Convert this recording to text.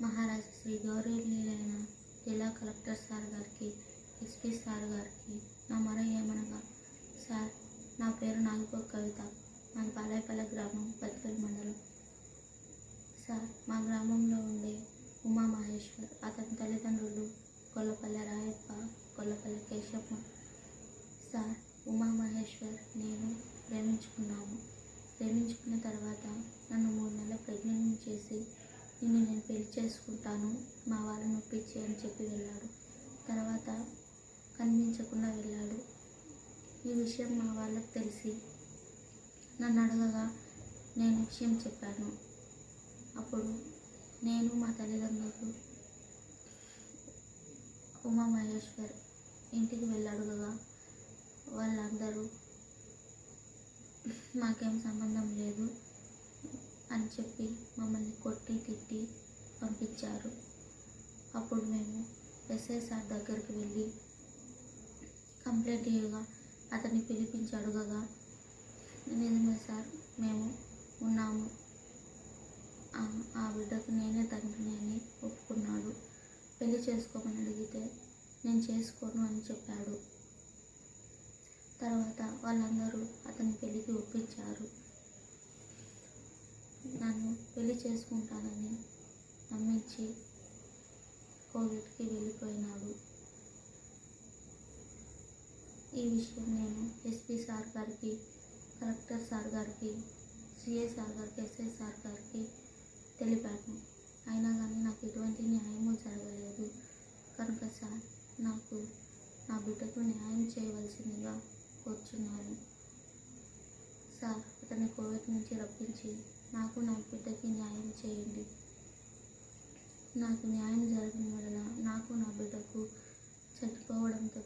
మహారాజు శ్రీ గౌరవనీయులైన జిల్లా కలెక్టర్ సార్ గారికి ఎస్పీ సార్ గారికి నా మరో ఏమనగా సార్ నా పేరు నాగపూర్ కవిత. మాది పాలేపల్లె గ్రామం బతికల్ మండలం. సార్ మా గ్రామంలో ఉండే ఉమా మహేశ్వర్ అతని తల్లిదండ్రులు కొల్లపల్లె రాయప్ప కొల్లపల్లి కేశప్ప. సార్ ఉమా మహేశ్వర్ నేను ప్రేమించుకున్నాము ప్రేమించుకున్న తర్వాత నన్ను మూడు నెలల ప్రెగ్నెంట్ చేసి నిన్ను నేను పెళ్ళి చేసుకుంటాను మా వాళ్ళని నొప్పిచ్చి అని చెప్పి వెళ్ళాడు. తర్వాత కనిపించకుండా వెళ్ళాడు. ఈ విషయం మా వాళ్ళకి తెలిసి నన్ను అడగగా నేను విషయం చెప్పాను. అప్పుడు నేను మా తల్లిదండ్రులు ఉమా మహేశ్వర్ ఇంటికి వెళ్ళి వాళ్ళందరూ మాకేం సంబంధం లేదు అని చెప్పి మమ్మల్ని కొట్టి తిట్టి పంపించారు అప్పుడు మేము ఎస్ఐ సార్ దగ్గరికి వెళ్ళి కంప్లైంట్ ఇవ్వగా అతన్ని పిలిపించి అడగగా నిజమే సార్ మేము ఉన్నాము. ఆ- ఆ బిడ్డకు నేనే తండ్రిని అని ఒప్పుకున్నాడు. పెళ్ళి చేసుకోమని అడిగితే నేను చేసుకోను అని చెప్పాడు. తర్వాత వాళ్ళందరూ అతని పెళ్ళికి ఒప్పించారు. నన్ను పెళ్ళి చేసుకుంటానని నమ్మించి కోవిడ్కి వెళ్ళిపోయినాడు. ఈ విషయం నేను ఎస్పీ సార్ గారికి కలెక్టర్ సార్ గారికి సిఏ సార్ గారికి ఎస్ఐ సార్ గారికి తెలిపాను. అయినా కానీ నాకు ఎటువంటి న్యాయము జరగలేదు. కనుక సార్ నాకు నా బిడ్డకు న్యాయం చేయవలసిందిగా కోరుచున్నాను. సార్ అతన్ని కోవిడ్ నుంచి రప్పించి నాకు నా బిడ్డకి న్యాయం చేయండి. నాకు న్యాయం జరగడం వలన నాకు నా బిడ్డకు చచ్చిపోవడంతో